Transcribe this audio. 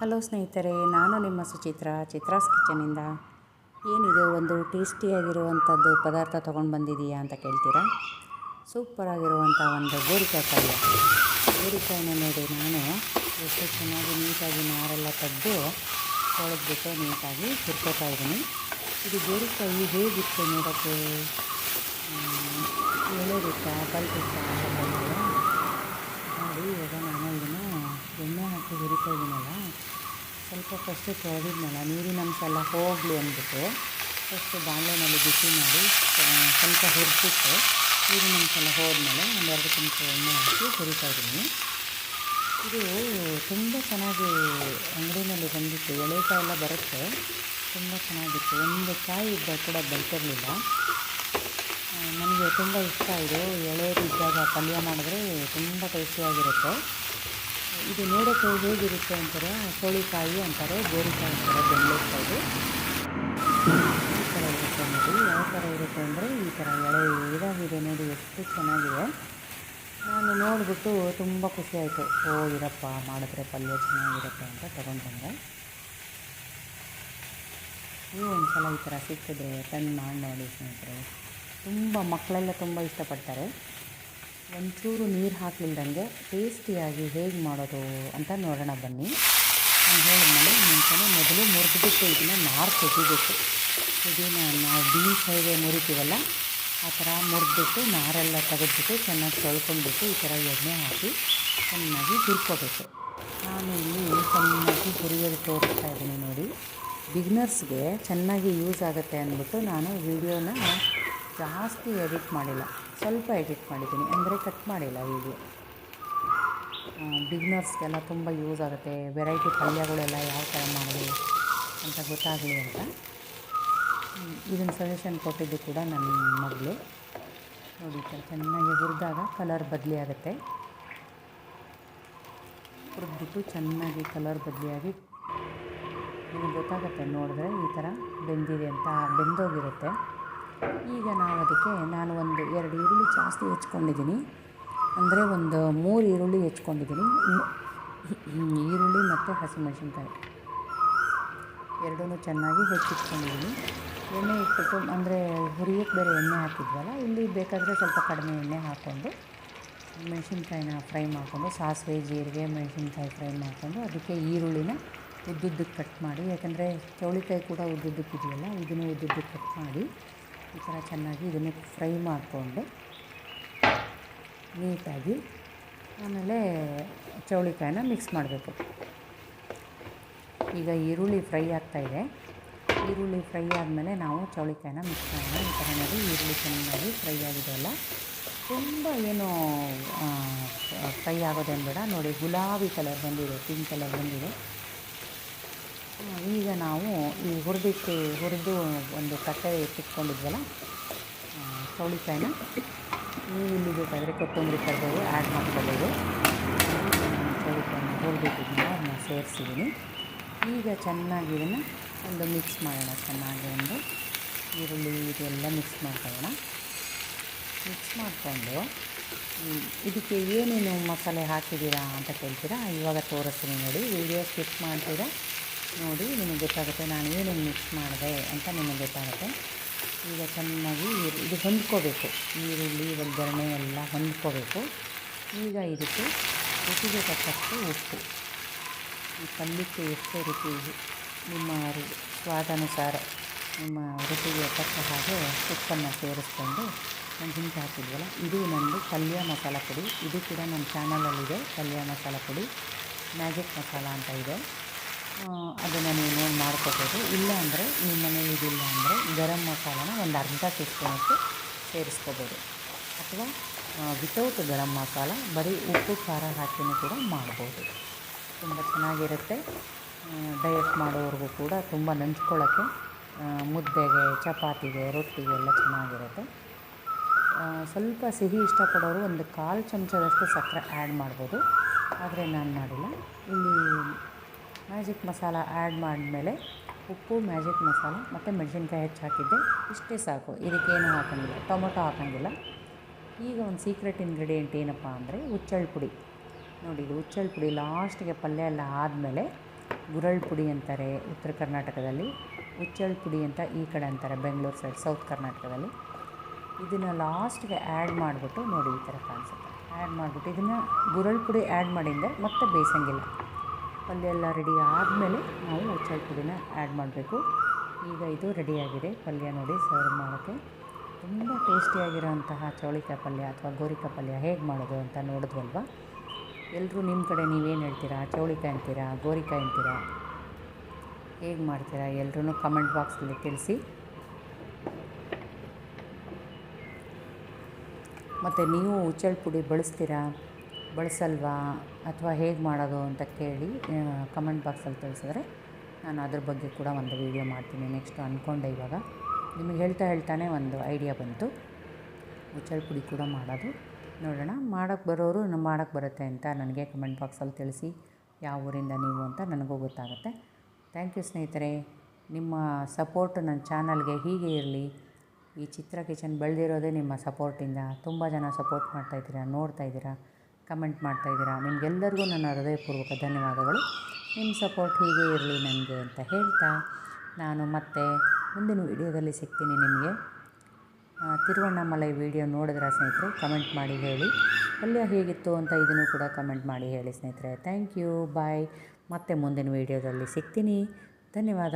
Hello ಸ್ನೇಹಿತರೆ, ನಾನು ನಿಮ್ಮ ಸುಚಿತ್ರ, ಚಿತ್ರಾಸ್ ಕಿಚನಿಂದ ಏನಿದು, ಒಂದು ಟೇಸ್ಟಿಯಾಗಿರುವಂಥದ್ದು ಪದಾರ್ಥ ತೊಗೊಂಡು ಬಂದಿದೆಯಾ ಅಂತ ಕೇಳ್ತೀರಾ? ಸೂಪರಾಗಿರುವಂಥ ಒಂದು ಗೋರಿಕಾಯಿ ಗೋರಿಕಾಯಿನ ನೋಡಿ ನಾನು ಎಷ್ಟು ಚೆನ್ನಾಗಿ ನೀಟಾಗಿ ನಾರೆಲ್ಲ ತೆಗೆದು ತೊಳೆದ್ಬಿಟ್ಟು ನೀಟಾಗಿ ಹುರ್ಕೋತಾ ಇದ್ದೀನಿ. ಇದು ಗೋರಿಕಾಯಿ ಹೇಗಿತ್ತು ನೋಡೋಕ್ಕೆ? ಎಳೆದಿತ್ತ ಹೇಳ್ತೀರಾ ನೋಡಿ, ಇವಾಗ ನಾನು ಇದನ್ನು ಎಣ್ಣೆ ಹಾಕಿ ಹುರಿತಾ ಇದ್ದೀನಲ್ಲ ಸ್ವಲ್ಪ ಫಸ್ಟು ತೊಳೆದಿದ್ನಲ್ಲ, ನೀರಿನ ಅಂಶ ಎಲ್ಲ ಹೋಗಲಿ ಅಂದ್ಬಿಟ್ಟು ಫಸ್ಟು ಬಾಣಲೆನಲ್ಲಿ ಬಿಸಿ ಮಾಡಿ ಸ್ವಲ್ಪ ಹುರಿದಿಟ್ಟು ನೀರಿನ ಅಂಶ ಎಲ್ಲ ಹೋದ್ಮೇಲೆ ಒಂದು ಎರಡು ಚಮಚ ಎಣ್ಣೆ ಹಾಕಿ ಹುರಿತಾ ಇದ್ದೀನಿ ಇದು ತುಂಬ ಚೆನ್ನಾಗಿ ಅಂಗಡಿನಲ್ಲಿ ಬಂದಿತ್ತು ಎಳೆಕಾಯಿ ಎಲ್ಲ ಬರುತ್ತೆ, ತುಂಬ ಚೆನ್ನಾಗಿತ್ತು. ಒಂದು ಕಾಯಿ ಇದ್ದ ಕೂಡ ಬೆಳ್ತಿರಲಿಲ್ಲ. ನನಗೆ ತುಂಬ ಇಷ್ಟ ಇದು ಎಳೆದಿದ್ದಾಗ ಪಲ್ಯ ಮಾಡಿದ್ರೆ ತುಂಬ ಟೇಸ್ಟಿಯಾಗಿರುತ್ತೆ ಇದು ನೋಡೋಕ್ಕೆ ಹೇಗಿರುತ್ತೆ ಅಂತಾರೆ ಚೌಳಿಕಾಯಿ ಅಂತಾರೆ, ಗೋರಿಕಾಯಿ ಅಂತಾರೆ, ಬೆಂಡೆಕಾಯಿ. ಈ ಥರ ಇರುತ್ತೆ ನೋಡಿ. ಯಾವ ಥರ ಇರುತ್ತೆ ಅಂದರೆ ಈ ಥರ ಎಳೆ ಇದಾಗಿದೆ ನೋಡಿ, ಎಷ್ಟು ಚೆನ್ನಾಗಿದೆ. ನಾನು ನೋಡಿಬಿಟ್ಟು ತುಂಬ ಖುಷಿಯಾಯಿತು ಓ, ಇರಪ್ಪ, ಮಾಡಿದ್ರೆ ಪಲ್ಯ ಚೆನ್ನಾಗಿರುತ್ತೆ ಅಂತ ತೊಗೊಂಡು ಬಂದೆ ನೀವು ಒಂದು ಸಲ ಈ ಥರ ಸಿಕ್ಕಿದ್ರೆ, ತಂದು ಮಾಡಿ ನೋಡಿ ಸ್ನೇಹಿತರೆ. ತುಂಬ ಮಕ್ಕಳೆಲ್ಲ ತುಂಬ ಇಷ್ಟಪಡ್ತಾರೆ. ಒಂಚೂರು ನೀರು ಹಾಕಲಿಲ್ದಂಗೆ ಟೇಸ್ಟಿಯಾಗಿ ಹೇಗೆ ಮಾಡೋದು ಅಂತ ನೋಡೋಣ ಬನ್ನಿ. ನಾನು ಹೇಳಿದ್ಮೇಲೆ ಮುಂಚೆನೇ ಮೊದಲು ಮುರಿದ್ಬಿಟ್ಟು ಇದನ್ನು ನಾರು ತೆಗಿಬೇಕು. ಇದನ್ನು ನಾವು ಬೀನ್ಸ್ ಹೇಗೆ ಮುರಿತೀವಲ್ಲ, ಆ ಥರ ಮುರಿದ್ಬಿಟ್ಟು ನಾರೆಲ್ಲ ತೆಗೆದ್ಬಿಟ್ಟು ಚೆನ್ನಾಗಿ ತೊಳ್ಕೊಂಡ್ಬಿಟ್ಟು ಈ ಥರ ಎಣ್ಣೆ ಹಾಕಿ ಚೆನ್ನಾಗಿ ಹುರ್ಕೋಬೇಕು. ನಾನು ಇಲ್ಲಿ ಚೆನ್ನಾಗಿ ಹುರಿಯೋದು ತೋರಿಸ್ತಾ ಇದ್ದೀನಿ ನೋಡಿ. ಬಿಗ್ನರ್ಸ್ಗೆ ಚೆನ್ನಾಗಿ ಯೂಸ್ ಆಗುತ್ತೆ ಅಂದ್ಬಿಟ್ಟು ನಾನು ವೀಡಿಯೋನ ಜಾಸ್ತಿ ಎಡಿಟ್ ಮಾಡಿಲ್ಲ. ಸ್ವಲ್ಪ ಎಡಿಟ್ ಮಾಡಿದ್ದೀನಿ. ಅಂದರೆ ಕಟ್ ಮಾಡಿಲ್ಲ ವೀಡಿಯೋ ಬಿಗ್ನರ್ಸ್ಗೆಲ್ಲ ತುಂಬ ಯೂಸ್ ಆಗುತ್ತೆ. ವೆರೈಟಿ ಪಲ್ಯಗಳೆಲ್ಲ ಯಾವ ಥರ ಮಾಡಿ ಅಂತ ಗೊತ್ತಾಗಲಿ ಅಂತ. ಇದನ್ನು ಸಜೆಷನ್ ಕೊಟ್ಟಿದ್ದು ಕೂಡ ನನ್ನ ಮಗಳು. ನೋಡಿ ಚೆನ್ನಾಗಿ ಹುರಿದಾಗ ಕಲರ್ ಬದಲಿ ಆಗುತ್ತೆ. ಹುರಿದ್ಬಿಟ್ಟು ಚೆನ್ನಾಗಿ ಕಲರ್ ಬದಲಿಯಾಗಿ ನಿಮಗೆ ಗೊತ್ತಾಗುತ್ತೆ ನೋಡಿದ್ರೆ ಈ ಥರ ಬೆಂದಿದೆ ಅಂತ, ಬೆಂದೋಗಿರುತ್ತೆ. ಈಗ ನಾವು ಅದಕ್ಕೆ ನಾನು ಒಂದು ಎರಡು ಈರುಳ್ಳಿ ಜಾಸ್ತಿ ಹೆಚ್ಕೊಂಡಿದ್ದೀನಿ. ಅಂದರೆ ಒಂದು ಮೂರು ಈರುಳ್ಳಿ ಹೆಚ್ಕೊಂಡಿದ್ದೀನಿ. ಈರುಳ್ಳಿ ಮತ್ತು ಹಸಿಮೆಣಸಿನ್ಕಾಯಿ. ಎರಡೂ ಚೆನ್ನಾಗಿ ಹೆಚ್ಚಿಟ್ಕೊಂಡಿದ್ದೀನಿ. ಎಣ್ಣೆ ಇಟ್ಬಿಟ್ಟು, ಅಂದರೆ ಹುರಿಯಕ್ಕೆ ಬೇರೆ ಎಣ್ಣೆ ಹಾಕಿದ್ವಲ್ಲ, ಇಲ್ಲಿ ಬೇಕಾದರೆ ಸ್ವಲ್ಪ ಕಡಿಮೆ ಎಣ್ಣೆ ಹಾಕ್ಕೊಂಡು, ಮೆಣಸಿನ್ಕಾಯಿನ ಫ್ರೈ ಮಾಡಿಕೊಂಡು, ಸಾಸಿವೆ, ಜೀರಿಗೆ, ಮೆಣಸಿನ್ಕಾಯಿ ಫ್ರೈ ಮಾಡಿಕೊಂಡು, ಅದಕ್ಕೆ ಈರುಳ್ಳಿನ ಉದ್ದುದ್ದಕ್ಕೆ ಕಟ್ ಮಾಡಿ, ಯಾಕಂದರೆ ಚೌಳಿಕಾಯಿ ಕೂಡ ಉದ್ದುದ್ದಕ್ಕಿದೆಯಲ್ಲ ಇದನ್ನು ಉದ್ದುದ್ದಕ್ಕೆ ಕಟ್ ಮಾಡಿ ಈ ಥರ ಚೆನ್ನಾಗಿ ಇದನ್ನು ಫ್ರೈ ಮಾಡಿಕೊಂಡು ನೀಟಾಗಿ ಆಮೇಲೆ ಚೌಳಿಕಾಯಿನ ಮಿಕ್ಸ್ ಮಾಡಬೇಕು. ಈಗ ಈರುಳ್ಳಿ ಫ್ರೈ ಆಗ್ತಾಯಿದೆ ಈರುಳ್ಳಿ ಫ್ರೈ ಆದಮೇಲೆ ನಾವು ಚೌಳಿಕಾಯಿನ ಮಿಕ್ಸ್ ಮಾಡೋಣ. ಈ ಥರ ನೋಡಿ ಈರುಳ್ಳಿ ಚೆನ್ನಾಗಿ ಫ್ರೈ ಆಗಿದೆ ಅಲ್ಲ. ತುಂಬ ಏನು ಫ್ರೈ ಆಗೋದೇನು ಬೇಡ. ನೋಡಿ ಗುಲಾಬಿ ಕಲರ್ ಬಂದಿದೆ ಪಿಂಕ್ ಕಲರ್ ಬಂದಿದೆ. ಈಗ ನಾವು ಈ ಹುರಿದಿಟ್ಟು, ಹುರಿದು ಒಂದು ಕಟ್ಟೆ ಇಟ್ಕೊಂಡಿದ್ವಲ್ಲ ನೀವು ಇಲ್ಲಿ ಬೇಕಾದರೆ ಕೊತ್ತಂಬರಿ ಕರಿಬೇವು ಆ್ಯಡ್ ಮಾಡ್ಕೋಬೋದು. ಚೌಳಿಕಾಯಿನ ಹುರಿದಿಟ್ಟಿದ್ದೀನಿ ಅದನ್ನ ಸೇರಿಸಿದ್ದೀನಿ. ಈಗ ಚೆನ್ನಾಗಿ ಇದನ್ನು ಒಂದು ಮಿಕ್ಸ್ ಮಾಡೋಣ. ಚೆನ್ನಾಗಿ ಒಂದು ಈರುಳ್ಳಿ ಇದೆಲ್ಲ ಮಿಕ್ಸ್ ಮಾಡ್ಕೊಳ್ಳೋಣ. ಮಿಕ್ಸ್ ಮಾಡಿಕೊಂಡು ಇದಕ್ಕೆ ಏನೇನು ಮಸಾಲೆ ಹಾಕಿದ್ದೀರಾ ಅಂತ ಕೇಳ್ತೀರಾ? ಇವಾಗ ತೋರಿಸ್ತೀನಿ ನೋಡಿ. ವಿಡಿಯೋ ಸ್ಕಿಪ್ ಮಾಡ್ತೀರಾ? ನೋಡಿ, ನಿಮಗೆ ಗೊತ್ತಾಗುತ್ತೆ ನಾನು ಏನೇನು ಮಿಕ್ಸ್ ಮಾಡಿದೆ ಅಂತ ನಿಮಗೆ ಗೊತ್ತಾಗುತ್ತೆ. ಈಗ ಚೆನ್ನಾಗಿ ಇದು ಹೊಂದ್ಕೋಬೇಕು. ಈರುಳ್ಳಿ, ಒಗ್ಗರಣೆ ಎಲ್ಲ ಹೊಂದ್ಕೋಬೇಕು. ಈಗ ಇದಕ್ಕೆ ರುಚಿಗೆ ತಕ್ಕಷ್ಟು ಉಪ್ಪು. ಈ ಪಲ್ಯಕ್ಕೆ ಎಷ್ಟೇ ರುಚಿ ನಿಮ್ಮ ಸ್ವಾದಾನುಸಾರ ನಿಮ್ಮ ರುಚಿಗೆ ತಕ್ಕ ಹಾಗೆ ಉಪ್ಪನ್ನು ಸೇರಿಸ್ಕೊಂಡು ನಾನು ಹಿಂಗೆ ಹಾಕಿದ್ವಲ್ಲ, ಇದು ನಂದು ಪಲ್ಯ ಮಸಾಲ ಪುಡಿ. ಇದು ಕೂಡ ನನ್ನ ಚಾನಲಲ್ಲಿದೆ ಪಲ್ಯ ಮಸಾಲ ಪುಡಿ. ಮ್ಯಾಜಿಕ್ ಮಸಾಲ ಅಂತ ಇದೆ. ಅದನ್ನು ನೀವು ನೋಡಿ ಮಾಡ್ಕೋಬೋದು? ಇಲ್ಲ ಅಂದರೆ ನಿಮ್ಮ ಮನೇಲಿ ಇದಿಲ್ಲ ಅಂದರೆ ಗರಂ ಮಸಾಲನ ಒಂದು ಅರ್ಧ ಟಿ ಸ್ಪೂನಷ್ಟು ಸೇರಿಸ್ಕೋಬೋದು. ಅಥವಾ ವಿತೌಟ್ ಗರಂ ಮಸಾಲ, ಬರೀ ಉಪ್ಪು, ಖಾರ ಹಾಕಿನೂ ಕೂಡ ಮಾಡ್ಬೋದು. ತುಂಬ ಚೆನ್ನಾಗಿರುತ್ತೆ. ಡಯಟ್ ಮಾಡೋವ್ರಿಗೂ ಕೂಡ ತುಂಬ ನಂಚ್ಕೊಳ್ಳೋಕ್ಕೆ ಮುದ್ದೆಗೆ, ಚಪಾತಿಗೆ, ರೊಟ್ಟಿಗೆ ಎಲ್ಲ ಚೆನ್ನಾಗಿರುತ್ತೆ. ಸ್ವಲ್ಪ ಸಿಹಿ ಇಷ್ಟಪಡೋರು ಒಂದು ಕಾಲು ಚಮಚದಷ್ಟು ಸಕ್ಕರೆ ಆ್ಯಡ್ ಮಾಡ್ಬೋದು. ಆದರೆ ನಾನು ಮಾಡಿಲ್ಲ. ಇಲ್ಲಿ ಮ್ಯಾಜಿಕ್ ಮಸಾಲ ಆ್ಯಡ್ ಮಾಡಿದ್ಮೇಲೆ ಉಪ್ಪು, ಮ್ಯಾಜಿಕ್ ಮಸಾಲ ಮತ್ತು ಮೆಣಸಿನ್ಕಾಯಿ ಹೆಚ್ಚು ಹಾಕಿದ್ದೆ. ಇಷ್ಟೇ ಸಾಕು. ಇದಕ್ಕೇನು ಹಾಕೋಂಗಿಲ್ಲ. ಟೊಮೊಟೊ ಹಾಕೋಂಗಿಲ್ಲ. ಈಗ ಒಂದು ಸೀಕ್ರೆಟ್ ಇಂಗ್ರೀಡಿಯೆಂಟ್ ಏನಪ್ಪ ಅಂದರೆ ಹುಚ್ಚಳ್ಳು ಪುಡಿ. ನೋಡಿ, ಇದು ಹುಚ್ಚೆಳ್ಳು ಪುಡಿ ಲಾಸ್ಟಿಗೆ ಪಲ್ಯ ಎಲ್ಲ ಆದಮೇಲೆ ಗುರಳ್ ಪುಡಿ ಅಂತಾರೆ ಉತ್ತರ ಕರ್ನಾಟಕದಲ್ಲಿ. ಹುಚ್ಚಳ್ ಪುಡಿ ಅಂತ ಈ ಕಡೆ ಅಂತಾರೆ, ಬೆಂಗಳೂರು ಸೈಡ್ ಸೌತ್ ಕರ್ನಾಟಕದಲ್ಲಿ. ಇದನ್ನು ಲಾಸ್ಟ್ಗೆ ಆ್ಯಡ್ ಮಾಡಿಬಿಟ್ಟು ನೋಡಿ ಈ ಥರ ಕಾಣಿಸುತ್ತೆ. ಆ್ಯಡ್ ಮಾಡಿಬಿಟ್ಟು ಇದನ್ನು ಗುರಳ್ ಪುಡಿ ಆ್ಯಡ್ ಮಾಡಿದ್ದೆ ಮತ್ತೆ ಬೇಯಿಸಂಗಿಲ್ಲ. ಪಲ್ಯ ಎಲ್ಲ ರೆಡಿ ಆದಮೇಲೆ ನಾವು ಪುಡಿನ ಆ್ಯಡ್ ಮಾಡಬೇಕು. ಈಗ ಇದು ರೆಡಿಯಾಗಿದೆ ಪಲ್ಯ ನೋಡಿ ಸರ್ವ್ ಮಾಡೋಕ್ಕೆ. ತುಂಬ ಟೇಸ್ಟಿಯಾಗಿರೋಂತಹ ಚೌಳಿಕಾಯಿ ಪಲ್ಯ ಅಥವಾ ಗೋರಿಕಾಯಿ ಪಲ್ಯ ಹೇಗೆ ಮಾಡೋದು ಅಂತ ನೋಡಿದ್ವಲ್ವ? ಎಲ್ಲರೂ ನಿಮ್ಮ ಕಡೆ ನೀವೇನು ಹೇಳ್ತೀರಾ? ಚೌಳಿಕಾಯಿ ಅಂತೀರಾ? ಗೋರಿಕಾಯಿ ಅಂತೀರಾ? ಹೇಗೆ ಮಾಡ್ತೀರಾ? ಎಲ್ಲರೂ ಕಮೆಂಟ್ ಬಾಕ್ಸಲ್ಲಿ ತಿಳಿಸಿ. ಮತ್ತು ನೀವು ಹುಚ್ಚಳ್ ಪುಡಿ ಬಳಸ್ತೀರಾ? ಬಳಸಲ್ವಾ ಅಥವಾ ಹೇಗೆ ಮಾಡೋದು ಅಂತ ಕೇಳಿ ಕಮೆಂಟ್ ಬಾಕ್ಸಲ್ಲಿ ತಿಳಿಸಿದ್ರೆ ನಾನು ಅದ್ರ ಬಗ್ಗೆ ಕೂಡ ಒಂದು ವೀಡಿಯೋ ಮಾಡ್ತೀನಿ ನೆಕ್ಸ್ಟ್ ಅಂದ್ಕೊಂಡೆ ಇವಾಗ. ನಿಮಗೆ ಹೇಳ್ತಾ ಹೇಳ್ತಾನೆ ಒಂದು ಐಡಿಯಾ ಬಂತು. ಹುಚ್ಚಳ್ ಪುಡಿ ಕೂಡ ಮಾಡೋದು. ನೋಡೋಣ ಮಾಡೋಕ್ಕೆ ಬರೋರು ನಮ್ಮ ಮಾಡೋಕ್ಕೆ ಬರುತ್ತೆ ಅಂತ ನನಗೆ ಕಮೆಂಟ್ ಬಾಕ್ಸಲ್ಲಿ ತಿಳಿಸಿ ಯಾವ ಊರಿಂದ ನೀವು ಅಂತ ನನಗೂ ಗೊತ್ತಾಗುತ್ತೆ. ಥ್ಯಾಂಕ್ ಯು ಸ್ನೇಹಿತರೆ. ನಿಮ್ಮ ಸಪೋರ್ಟ್ ನನ್ನ ಚಾನಲ್ಗೆ ಹೀಗೆ ಇರಲಿ. ಈ ಚಿತ್ರ ಕಿಚನ್ ಬೆಳೆದಿರೋದೇ ನಿಮ್ಮ ಸಪೋರ್ಟಿಂದ ತುಂಬ ಜನ ಸಪೋರ್ಟ್ ಮಾಡ್ತಾಯಿದ್ದೀರಾ ನೋಡ್ತಾಯಿದ್ದೀರಾ ಕಮೆಂಟ್ ಮಾಡ್ತಾ ಮಾಡ್ತಾಯಿದ್ದೀರಾ ನಿಮಗೆಲ್ಲರಿಗೂ ನನ್ನ ಹೃದಯಪೂರ್ವಕ ಧನ್ಯವಾದಗಳು. ನಿಮ್ಮ ಸಪೋರ್ಟ್ ಹೀಗೆ ಇರಲಿ ನನಗೆ ಅಂತ ಹೇಳ್ತಾ ನಾನು ಮತ್ತೆ ಮುಂದಿನ ವೀಡಿಯೋದಲ್ಲಿ ಸಿಗ್ತೀನಿ ನಿಮಗೆ. ತಿರುವಣ್ಣಾಮಲೈ ವಿಡಿಯೋ ನೋಡಿದ್ರೆ ಸ್ನೇಹಿತರೆ? ಕಮೆಂಟ್ ಮಾಡಿ ಹೇಳಿ. ಪಲ್ಯ ಹೇಗಿತ್ತು ಅಂತ ಇದನ್ನು ಕೂಡ ಕಮೆಂಟ್ ಮಾಡಿ ಹೇಳಿ ಸ್ನೇಹಿತರೆ. Thank you. ಬಾಯ್. ಮತ್ತೆ ಮುಂದಿನ ವೀಡಿಯೋದಲ್ಲಿ ಸಿಗ್ತೀನಿ. ಧನ್ಯವಾದ.